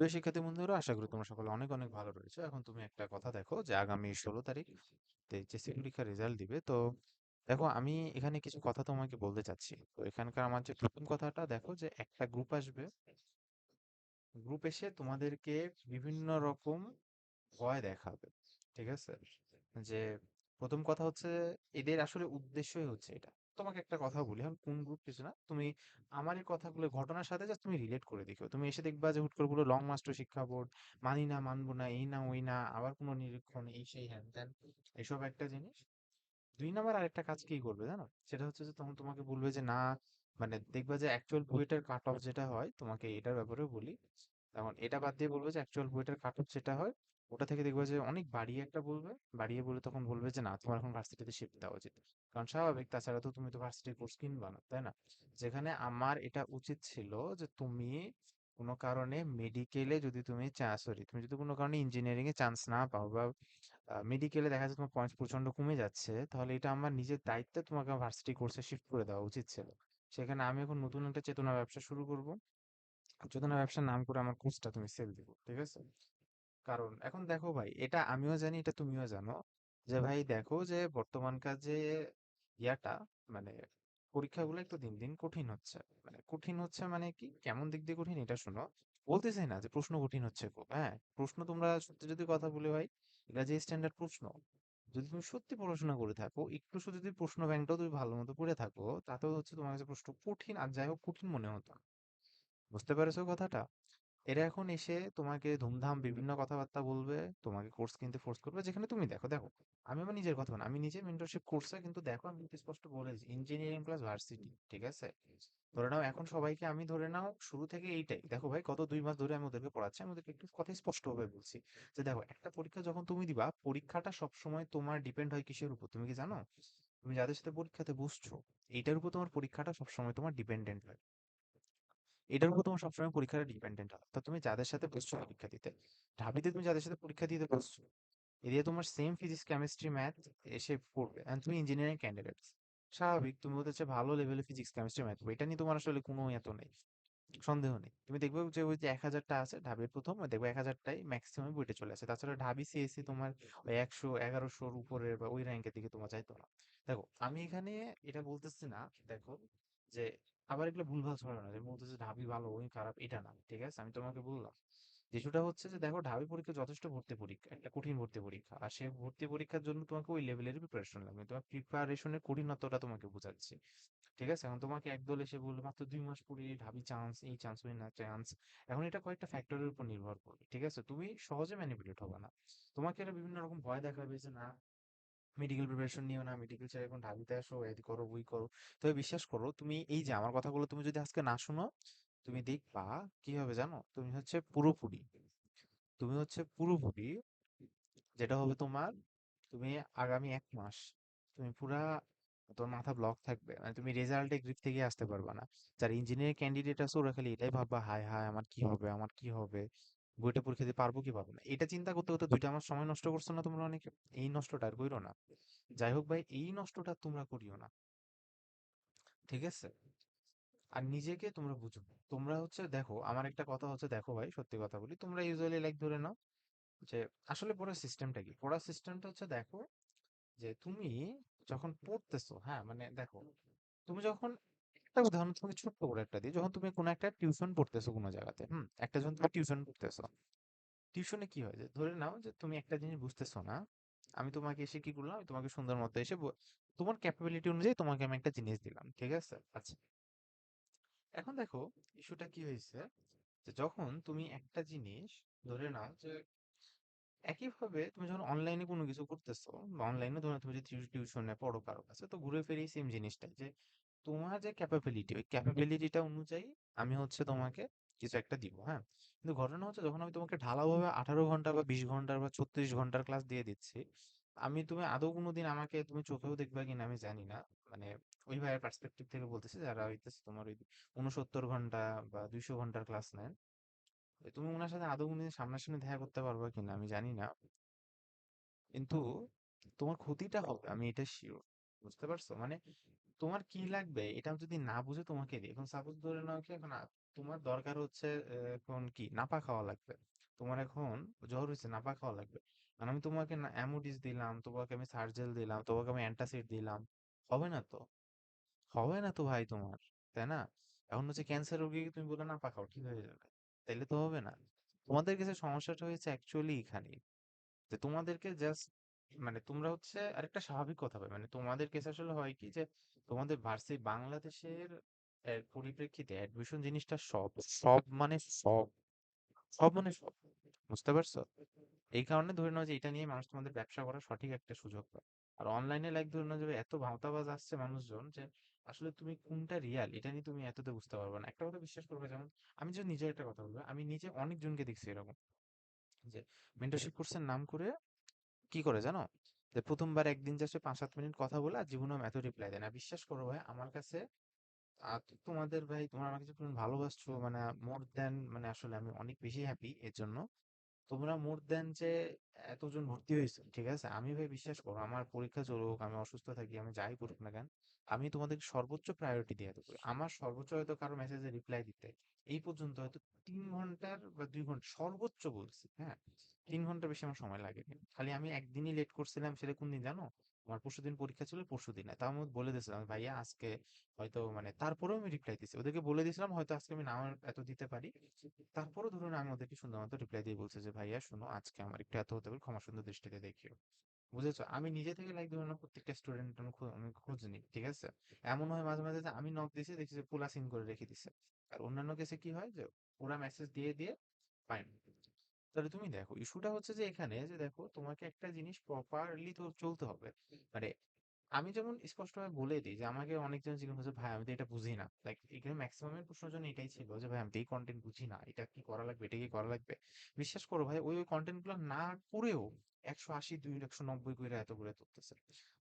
প্রিয় শিক্ষার্থী বন্ধুরা আশা করি তোমরা সকলে অনেক অনেক ভালো রয়েছো। এখন তুমি একটা কথা দেখো যে আগামী ষোলো তারিখ এইচএসসি পরীক্ষার রেজাল্ট দিবে। তো দেখো আমি এখানে কিছু কথা তোমাকে বলতে চাচ্ছি। তো এখানকার আমার যে প্রথম কথাটা দেখো যে একটা গ্রুপ আসবে। গ্রুপ এসে তোমাদেরকে বিভিন্ন রকম ভয় দেখাবে। ঠিক আছে? যে প্রথম কথা হচ্ছে এদের আসলে উদ্দেশ্যই হচ্ছে এটা। তোমাকে একটা কথা বলি। এখন কোন গ্রুপ কিছু না তুমি আমার এই কথাগুলো ঘটনার সাথে জাস্ট তুমি রিলেট করে দেখো তুমি এসে দেখবা যে হুট করে বলো লং মাস্টার শিক্ষা বোর্ড মানি না মানবো না এই না ওই না আবার কোনো নিরীক্ষণ এই সেই হ্যান ত্যান। এসব একটা জিনিস। দুই নাম্বার আরেকটা কাজ কি করবে জানো? সেটা হচ্ছে যে তখন তোমাকে বলবে যে না মানে দেখবা যে অ্যাকচুয়াল বইটার কাট অফ যেটা হয় তোমাকে এটার ব্যাপারেও বলি। এখন এটা বাদ দিয়ে বলবে যে অ্যাকচুয়াল বইটার কাট অফ যেটা হয় ওটা থেকে দেখবে যে অনেক বাড়িয়ে একটা বলবে। বাড়িয়ে বলে তখন বলবে যে, না, তোমার এখন ভার্সিটিতে শিফট দেওয়া উচিত। কারণ স্বাভাবিক, তাছাড়া তো তুমি তো ভার্সিটির কোর্স কিনবা না, তাই না? যেখানে আমার এটা উচিত ছিল যে, তুমি কোনো কারণে মেডিকেলে যদি তুমি সরি তুমি যদি কোনো কারণে ইঞ্জিনিয়ারিং এ চান্স না পাও বা মেডিকেলে দেখা যাচ্ছে তোমার পয়েন্ট প্রচণ্ড কমে যাচ্ছে, তাহলে এটা আমার নিজের দায়িত্বে তোমাকে ভার্সিটি কোর্সে শিফট করে দেওয়া উচিত ছিল। সেখানে আমি এখন নতুন একটা চেতনা ব্যবসা শুরু করব। চেতনা ব্যবসার নাম করে আমার কোর্সটা তুমি সেল দিব, ঠিক আছে? কারণ এখন দেখো ভাই, এটা আমিও জানি, এটা তুমিও জানো যে ভাই দেখো যে বর্তমানকার যে ইয়াটা মানে পরীক্ষাগুলো একটু দিন দিন কঠিন হচ্ছে। মানে কঠিন হচ্ছে মানে কি? কেমন দিক দিয়ে কঠিন এটা শোনো। বলতেছি না যে প্রশ্ন কঠিন হচ্ছে খুব হ্যাঁ? প্রশ্ন তোমরা সত্যি যদি কথা বলে ভাই, এটা যে স্ট্যান্ডার্ড প্রশ্ন, যদি তুমি সত্যি পড়াশোনা করে থাকো, একটু যদি প্রশ্ন ব্যাংকটাও তুমি ভালো মতো পড়ে থাকো, তাতেও হচ্ছে তোমার কাছে প্রশ্ন কঠিন, আর যাই হোক কঠিন মনে হতো বুঝতে পেরেছ কথাটা? এরা এখন এসে তোমাকে ধুমধাম বিভিন্ন কথাবার্তা বলবে, তোমাকে কোর্স কিনতে ফোর্স করবে, যেখানে তুমি দেখো দেখো, আমি আমার নিজের কথা আমি নিজে মেন্টরশিপ কোর্সে কিন্তু দেখো, আমি কিন্তু স্পষ্ট বলেছি ইঞ্জিনিয়ারিং প্লাস ভার্সিটি ঠিক আছে? ধরে নাও, এখন সবাইকে আমি ধরে নাও, শুরু থেকে এইটাই। দেখো ভাই, গত দুই মাস ধরে আমি ওদেরকে পড়াচ্ছি, আমি ওদেরকে একটু কথা স্পষ্ট ভাবে বলছি যে, দেখো, একটা পরীক্ষা যখন তুমি দিবা, পরীক্ষাটা সবসময় তোমার ডিপেন্ড হয় কিসের উপর? তুমি কি জানো? তুমি যাদের সাথে পরীক্ষাতে বসছো, এইটার উপর তোমার পরীক্ষাটা সবসময় তোমার ডিপেন্ডেন্ট হয়। এটার উপর তোমার সবসময় পরীক্ষাটা ডিপেন্ডেন্ট তো তুমি যাদের সাথে বসছো পরীক্ষা দিতে ঢাবিতে তুমি যাদের সাথে পরীক্ষা দিতে বসছো এদিকে তোমার সেম ফিজিক্স কেমিস্ট্রি ম্যাথ এসে পড়বে। এন্ড তুমি ইঞ্জিনিয়ারিং ক্যান্ডিডেট স্বাভাবিক, তুমি হচ্ছে ভালো লেভেলে ফিজিক্স কেমিস্ট্রি ম্যাথ এটা নিয়ে তোমার আসলে কোনো এত নেই, সন্দেহ নেই। তুমি দেখবে যে ওই যে এক হাজারটা আছে ঢাবির প্রথম দেখবে এক হাজারটাই ম্যাক্সিমাম বইটা চলে আসে। তাছাড়া ঢাবি সিএসসি তোমার ওই একশো এগারোশোর উপরের বা ওই র্যাঙ্কের দিকে তোমার যাইতো না। দেখো, আমি এখানে এটা বলতেছি না, দেখো যে আবার এগুলো ভুলভাল ছড়ানো যে বলতেছে ঢাবি ভালো, ওই খারাপ, এটা না, ঠিক আছে? আমি তোমাকে বললাম। যেটা হচ্ছে যে, দেখো ঢাবি পরীক্ষা যথেষ্ট ভর্তি পরীক্ষা, একটা কঠিন ভর্তি পরীক্ষা। আর সেই ভর্তি পরীক্ষার জন্য তোমাকে ওই লেভেলের প্রিপারেশন লাগবে। তোমার প্রিপারেশনের কঠিনতাটা তোমাকে বোঝাচ্ছি। ঠিক আছে? এখন তোমাকে একদল এসে বলল, মাত্র দুই মাস পরে ঢাবি চান্স এই চান্স ওই না চান্স এখন এটা কয়েকটা ফ্যাক্টরের উপর নির্ভর করবে ঠিক আছে? তুমি সহজে ম্যানিপুলেট হবে না। তোমাকে এটা বিভিন্ন রকম ভয় দেখাবে যে, না মেডিকেল প্রিপারেশন নিও না মেডিকেল চাই এখন ঢাবিতে আসো এদি করো ওই করো। তবে বিশ্বাস করো, তুমি এই যে আমার কথাগুলো তুমি যদি আজকে না শোনো, তুমি দেখবা কি হবে জানো? তুমি হচ্ছে পুরোপুরি, তুমি হচ্ছে পুরোপুরি যেটা হবে তোমার, তুমি আগামী এক মাস তুমি পুরা তোমার মাথা ব্লক থাকবে। মানে তুমি রেজাল্টে গ্রিপ থেকে আসতে পারবা না। যারা ইঞ্জিনিয়ারিং ক্যান্ডিডেট আছে ওরা খালি এটাই ভাববা, হায় হায়, আমার কি হবে, আমার কি হবে? বইটা পরীক্ষা দিতে পারব কি পারব না? এটা চিন্তা করতে করতে দুইটা আমার সময় নষ্ট করছ না তোমরা অনেকে? এই নষ্টটা আর কইরো না। যাই হোক ভাই, এই নষ্টটা তোমরা করিও না। ঠিক আছে? আর নিজেকে তোমরা বুঝো। তোমরা হচ্ছে দেখো, আমার একটা কথা হচ্ছে দেখো ভাই, সত্যি কথা বলি, তোমরা ইউজুয়ালি লাইক ধরে নাও যে আসলে পড়ার সিস্টেমটা কি? পড়ার সিস্টেমটা হচ্ছে দেখো যে তুমি যখন পড়তেছো হ্যাঁ মানে দেখো, তুমি যখন একটা উদাহরণ তোমাকে ছোট্ট করে একটা দিই। যখন তুমি কোনো একটা টিউশন পড়তেছো কোনো জায়গাতে, হুম? একটা যখন তুমি টিউশন পড়তেছো। টিউশনে কি হয়? যে ধরে নাও যে তুমি একটা জিনিস বুঝতেছো না, আমি তোমাকে এসে কি করলাম? তোমাকে সুন্দর মতো এসে তোমার ক্যাপাবিলিটি অনুযায়ী তোমাকে আমি একটা জিনিস দিলাম, ঠিক আছে? আচ্ছা। এখন দেখো ইস্যুটা কি হয়েছে? যে যখন তুমি একটা জিনিস ধরে নাও যে একইভাবে তুমি যখন অনলাইনে কোনো কিছু করতেছো বা অনলাইনে ধরো তুমি যদি টিউশনে পড়ো কারও কাছে, তো ঘুরে ফিরে সেম জিনিসটাই যে তোমার যে ক্যাপাবিলিটি ওই ক্যাপাবিলিটিটা অনুযায়ী আমি হচ্ছে তোমাকে কিছু একটা দিব হ্যাঁ? কিন্তু ঘটনা হচ্ছে যখন আমি তোমাকে ঢালাওভাবে আঠারো ঘণ্টা বা বিশ ঘণ্টার বা ছত্রিশ ঘণ্টার ক্লাস দিয়ে দিচ্ছি, আমি তুমি আদৌ কোনোদিন আমাকে তুমি চোখেও দেখবা কিনা আমি জানি না। মানে ওই ভাইয়ের পার্সপেক্টিভ থেকে বলতেছি যারা হইতেছে তোমার ওই উনসত্তর ঘণ্টা বা দুইশো ঘণ্টার ক্লাস নেন তুমি ওনার সাথে আদৌ কোনোদিন সামনাসামনি দেখা করতে পারবা কিনা আমি জানি না। কিন্তু তোমার ক্ষতিটা হবে, আমি এটা শিওর বুঝতে পারছ? মানে তোমার কি লাগবে? এটা যদি না বুঝে তোমাকে দিই এখন সাপোজ ধরে নাও কি এখন তোমার দরকার হচ্ছে এখন কি? নাপা খাওয়া লাগবে। তোমার এখন জ্বর হয়েছে নাপা খাওয়া লাগবে। মানে আমি তোমাকে অ্যামোডিস দিলাম, তোমাকে আমি সার্জেল দিলাম, তোমাকে আমি অ্যান্টাসিড দিলাম। হবে না তো? হবে না তো ভাই তোমার, তাই না? এখন হচ্ছে ক্যান্সার রোগীকে তুমি বলে নাপা খাও, ঠিক হয়ে যাবে। তাইলে তো হবে না। তোমাদের কাছে সমস্যাটা হয়েছে অ্যাকচুয়ালি এখানে যে তোমাদেরকে জাস্ট মানে তোমরা হচ্ছে আরেকটা স্বাভাবিক কথা ভাই মানে তোমাদের কেস আসলে হয় কি যে, তোমাদের ভার্সি বাংলাদেশের পরিপ্রেক্ষিতে অ্যাডমিশন জিনিসটা সব সব মানে সব সব মানে সব। বুঝতে পারছ? এই কারণে ধরে নাও যে এটা নিয়ে মানুষ তোমাদের ব্যবসা করার সঠিক একটা সুযোগ পায়। আর অনলাইনে লাইক ধরে নাও যে এত ভাঁওতাবাজ আসছে মানুষজন যে, আসলে তুমি কোনটা রিয়াল এটা নিয়ে তুমি এতটা বুঝতে পারবে না। একটা কথা বিশ্বাস করবে, যেমন আমি যে নিজের একটা কথা বলব, আমি নিজে অনেকজনকে দেখছি এরকম যে মেন্টরশিপ কোর্সের নাম করে কি করে জানো? যে প্রথমবার একদিন যাচ্ছে পাঁচ সাত মিনিট কথা বলে আর জীবনে এত রিপ্লাই দেয় না। বিশ্বাস করো ভাই, আমার কাছে আর তোমাদের ভাই, তোমার আমাকে তুমি ভালোবাসছো মানে মোর দেন মানে আসলে আমি অনেক বেশি হ্যাপি এর জন্য। তোমরা মোর দেন যে, এতজন ভর্তি হয়েছে, ঠিক আছে? আমি ভাই বিশ্বাস করো, আমার পরীক্ষা চলুক আমি অসুস্থ থাকি, আমি যাই করুক না কেন, আমি তোমাদের সর্বোচ্চ প্রায়োরিটি দিয়ে দেবো। আমার সর্বোচ্চ হয়তো কারও মেসেজে রিপ্লাই দিতে, এই পর্যন্ত হয়তো তিন ঘণ্টার বা দুই ঘণ্টা, সর্বোচ্চ বলছি হ্যাঁ? তিন ঘণ্টা বেশি আমার সময় লাগেনি খালি আমি একদিনই লেট করছিলাম, সেটা কোন দিন জানো? আমার পরশু দিন পরীক্ষা ছিল, পরশু দিনে তাও আমি বলে দিয়েছিলাম ভাইয়া আজকে হয়তো মানে তারপরেও আমি রিপ্লাই দিছি ওদেরকে বলে দিয়েছিলাম, হয়তো আজকে আমি নাও এত দিতে পারি। তারপরেও ধরুন আমি ওদেরকে সুন্দর মতো রিপ্লাই দিয়ে বলছে যে, ভাইয়া শোনো, আজকে আমার একটু এত হতে পারে, ক্ষমা সুন্দর দৃষ্টিতে দেখিও। বুঝেছ? আমি নিজে থেকে লাইক ধরুন প্রত্যেকটা স্টুডেন্ট আমি খোঁজ নিই, ঠিক আছে? এমন হয় মাঝে মাঝে যে আমি নক দিয়েছি দেখছি যে পুলা সিন করে রেখে দিছে। আর অন্যান্য কেসে কি হয় যে ওরা মেসেজ দিয়ে দিয়ে পায় তাহলে তুমি দেখো, ইস্যুটা হচ্ছে যে এখানে যে দেখো, তোমাকে একটা জিনিস প্রপারলি তো চলতে হবে। মানে আমি যেমন স্পষ্টভাবে বলে দিই যে আমাকে অনেকজন জিজ্ঞেস করছে, ভাই, আমি তো এটা বুঝি না। লাইক এখানে ম্যাক্সিমামের প্রশ্নের জন্য এটাই ছিল যে, ভাই, আমি তো এই কন্টেন্ট বুঝি না। এটা কি করা লাগবে? এটা কি করা লাগবে? বিশ্বাস করো ভাই, ওই ওই কন্টেন্টগুলো না করেও একশো আশি, দুই, একশো নব্বই করে এত করে তুলতেছে।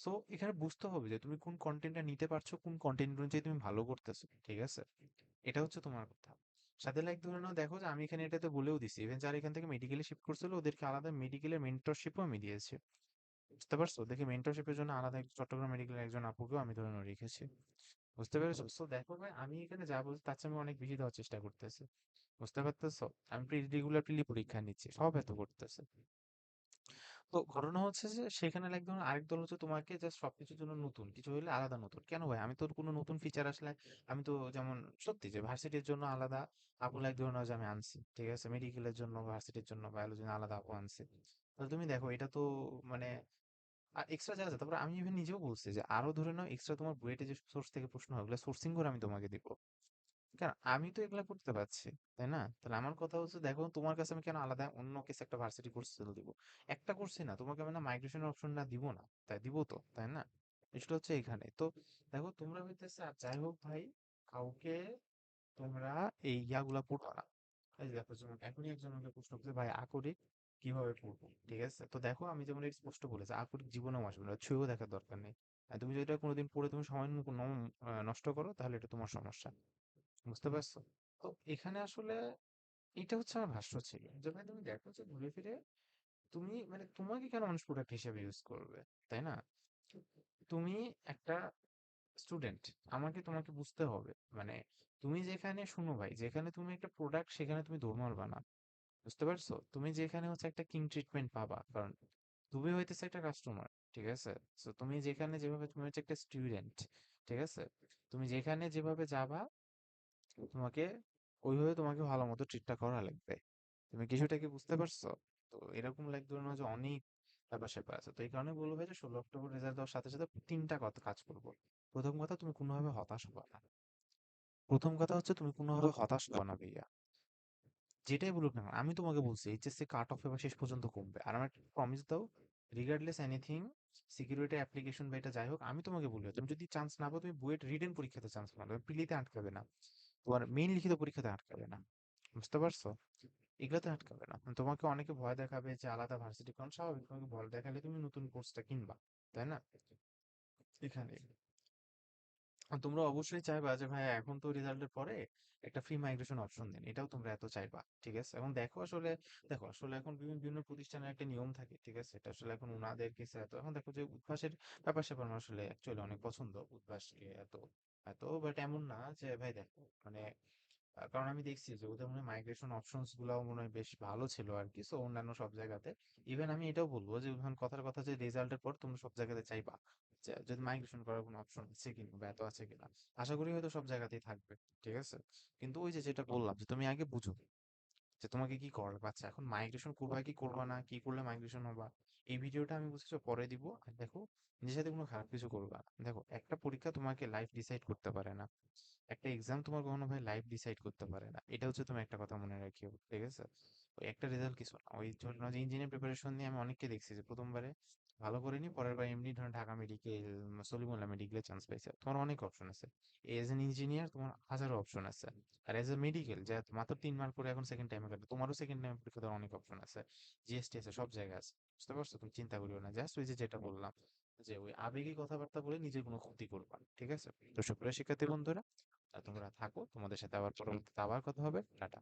সো এখানে বুঝতে হবে যে তুমি কোন কন্টেন্টটা নিতে পারছ, কোন কন্টেন্ট অনুযায়ী তুমি ভালো করতেছো, ঠিক আছে? এটা হচ্ছে তোমার কথা। সাথে লাইক ধরে দেখো যে আমি এখানে এটা তো বলেও দিছি। ইভেন যারা এখান থেকে মেডিকেলে শিফট করছিল, ওদেরকে আলাদা মেডিকেলের মেন্টরশিপও আমি দিয়েছি। বুঝতে পারছ? দেখি মেন্টরশিপের জন্য আলাদা চট্টগ্রাম মেডিকেলের একজন আপুকেও আমি ধরে রেখেছি। বুঝতে পেরেছ? সো দেখো ভাই, আমি এখানে যা বলছি তার চেয়ে অনেক বেশি দেওয়ার চেষ্টা করতেছি। বুঝতে পারতেছো? আমি রেগুলার প্রিলি পরীক্ষা নিচ্ছি, সব এত করতেছে। তো ঘটনা হচ্ছে যে, সেখানে লাইক ধরুন আরেক দল হচ্ছে তোমাকে জাস্ট সবকিছুর জন্য নতুন। কিছু হলে আলাদা নতুন। কেন ভাই? আমি তো কোনো নতুন ফিচার আসলে আমি তো যেমন সত্যি যে ভার্সিটির জন্য আলাদা। আপু লাইক ধরুন যে, আমি আনছি, ঠিক আছে? মেডিকেলের জন্য ভার্সিটির জন্য বায়োলজির জন্য আলাদা আপু আনছি। তাহলে তুমি দেখো, এটা তো মানে আর এক্সট্রা যা আছে। তারপরে আমি ইভেন নিজেও বলছি যে, আরও ধরে নাও এক্সট্রা তোমার বুয়েটে যে সোর্স থেকে প্রশ্ন হয়, ওগুলো সোর্সিং করে আমি তোমাকে দিব। কারণ আমি তো এগুলা করতে পারছি, তাই না? তাহলে আমার কথা হচ্ছে দেখো তোমার কাছে আমি কেন আলাদা অন্য কিছু একটা ভার্সিটি কোর্স দিব? একটা কোর্সই না, তোমাকে আমি না মাইগ্রেশনের অপশন না দিব না, তাই দিব তো, তাই না? এটা হচ্ছে এখানে তো দেখো তোমরা হইতেছে, আর যাই হোক ভাই, কাউকে তোমরা এই ইয়াগুলা পড়ো না। এই যে দেখো যেমন এখনই একজন আমাকে প্রশ্ন করছে, ভাই, আকরিক কীভাবে পড়ব? ঠিক আছে? তো দেখো আমি যেমন এটা স্পষ্ট বলেছি, আকরিক জীবনেও আসবে না, ছুঁয়েও দেখার দরকার নেই। তুমি যদি এটা কোনোদিন পড়ে তুমি সময় নষ্ট করো, তাহলে এটা তোমার সমস্যা। বুঝতে পারছ? তো এখানে আসলে এটা হচ্ছে আমার ভাষ্য ছিল যে ভাই তুমি দেখো যে ঘুরে ফিরে তুমি মানে তোমাকে কেন মানুষ প্রোডাক্ট হিসেবে ইউজ করবে তাই না? তুমি একটা স্টুডেন্ট আমাকে তোমাকে বুঝতে হবে। মানে তুমি যেখানে শুনো ভাই যেখানে তুমি একটা প্রোডাক্ট সেখানে তুমি দৌড়মার বানা বুঝতে পারছ? তুমি যেখানে হচ্ছে একটা কিং ট্রিটমেন্ট পাবা কারণ তুমি হইতেছে একটা কাস্টমার ঠিক আছে? তো তুমি যেখানে যেভাবে তুমি হচ্ছে একটা স্টুডেন্ট ঠিক আছে? তুমি যেখানে যেভাবে যাবা তোমাকে ওইভাবে তোমাকে ভালো মতো ট্রিটটা করা লাগবে। তুমি কিছুটা কি বুঝতে পারছ? তো এরকম লাইক ধরে নাও যে অনেক ব্যাপার স্যাপার আছে। তো এই কারণে বলব ভাই যে ষোলো অক্টোবর রেজাল্ট দেওয়ার সাথে সাথে তিনটা কথা কাজ করব। প্রথম কথা তুমি কোনোভাবে হতাশ হবা না। প্রথম কথা হচ্ছে তুমি কোনোভাবে হতাশ হবা না ভাইয়া। যেটাই বলুক না আমি তোমাকে বলছি এইচএসসি কাট অফ এবার শেষ পর্যন্ত কমবে। আর আমার প্রমিস দাও রিগার্ডলেস এনিথিং সিকিউরিটি অ্যাপ্লিকেশন বা এটা যাই হোক আমি তোমাকে বলি তুমি যদি চান্স না পাও তুমি বুয়েট রিটেন পরীক্ষাতে চান্স পাবে প্রিলিতে আটকাবে না। তোমার মেইন লিখিত পরীক্ষাতে আটকাবে না। বুঝতে পারছ? এগুলোতে আটকাবে না। তোমাকে অনেকে ভয় দেখাবে যে আলাদা ভার্সিটি কারণ স্বাভাবিক। তোমাকে ভয় দেখালে তুমি নতুন কোর্সটা কিনবা, তাই না? এখানে। তোমরা অবশ্যই চাইবা যে ভাই এখন তো রেজাল্টের পরে একটা ফ্রি মাইগ্রেশন অপশন দিন। এটাও তোমরা এত চাইবা। ঠিক আছে? এখন দেখো আসলে দেখো আসলে এখন বিভিন্ন বিভিন্ন প্রতিষ্ঠানের একটা নিয়ম থাকে, ঠিক আছে? এটা আসলে এখন ওনাদের কেসে এত, এখন দেখো যে উদ্ভাসের ব্যাপার স্যাপার আসলে অ্যাকচুয়ালি অনেক পছন্দ উদ্ভাসকে এত। এত বাট এমন না যে, ভাই দেখো মানে কারণ আমি দেখছি যে, ওদের মনে মাইগ্রেশন অপশনস গুলাও মনে হয় বেশ ভালো ছিল আর কি সো অন্যান্য সব জায়গাতে। ইভেন আমি এটাও বলব যে ওখানে কথার কথা যে রেজাল্টের পর তুমি সব জায়গাতে চাইবা। যে, যদি মাইগ্রেশন করার কোনো অপশন আছে কিনা বা এত আছে কিনা। আশা করি হয়তো সব জায়গাতেই থাকবে। ঠিক আছে? কিন্তু ওই যে, যেটা বললাম যে, তুমি আগে বুঝো। যে তোমাকে কি করা বাচ্চা এখন মাইগ্রেশন করবা কি করবা না, কি করলে মাইগ্রেশন হবা। এই ভিডিওটা আমি বুঝেছ পরে দিব। আর দেখো নিজের সাথে কোনো খারাপ কিছু করবা। দেখো একটা পরীক্ষা তোমাকে লাইফ ডিসাইড করতে পারে না। একটা এক্সাম তোমার কখনো ভাই লাইফ ডিসাইড করতে পারে না। এটা হচ্ছে তুমি একটা কথা মনে রাখিও। ঠিক আছে? ওই একটা রেজাল্ট কিছু না। ওই জন্য ইঞ্জিনিয়ারিং প্রিপারেশন নিয়ে আমি অনেককে দেখছি যে ১ম বারে ভালো করেনি। পরের বার এমনি ধরেন ঢাকা মেডিকেল, সলিমুল্লাহ মেডিকেলে চান্স পাইছে। তোমার অনেক অপশন আছে। এজ অ্যান ইঞ্জিনিয়ার তোমার হাজারো অপশন আছে। আর এজ এ মেডিকেল যে মাত্র ৩ মার্ক করে এখন সেকেন্ড টাইমে কাটবে। তোমারও সেকেন্ড টাইমে পরীক্ষা দেওয়ার অনেক অপশন আছে। জিএসটি আছে, সব জায়গায় আছে। বুঝতে পারছ? তুমি চিন্তা করিও না। জাস্ট ওই যে যেটা বললাম যে ওই আবেগী কথাবার্তা বলে নিজের কোনো ক্ষতি করবা। ঠিক আছে? তো সুপ্রিয় শিক্ষার্থী বন্ধুরা, তোমরা থাকো। তোমাদের সাথে আবার পরবর্তীতে আবার কথা হবে। টাটা।